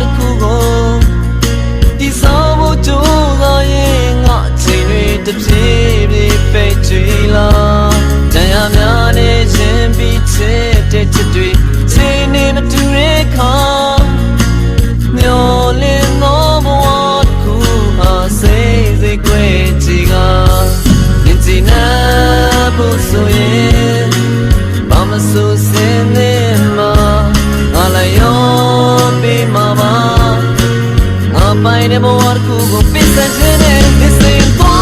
တစ်ခုကိုဒီစားဖို့ကြိုးစားရင်ငါအချိန်တွေတစ်ပြေးပြေးပိတ်ကြည့်လားတရားများနေခြင်းပြီးချစ်တဲ့ချစ်တွေချိန်နေမတူတဲ့ခါမျောလင်းသောဘဝတစ်ခုဟာစိတ်စိတ်ကြွေချီကမြင်ချင်နာဖို့ဆိုရင်ဘာမဆိုစင်းနေ တိုင်းနဲ့ဘဝတစ်ခုကိုပစ္စံခြင်းနဲ့ This ain't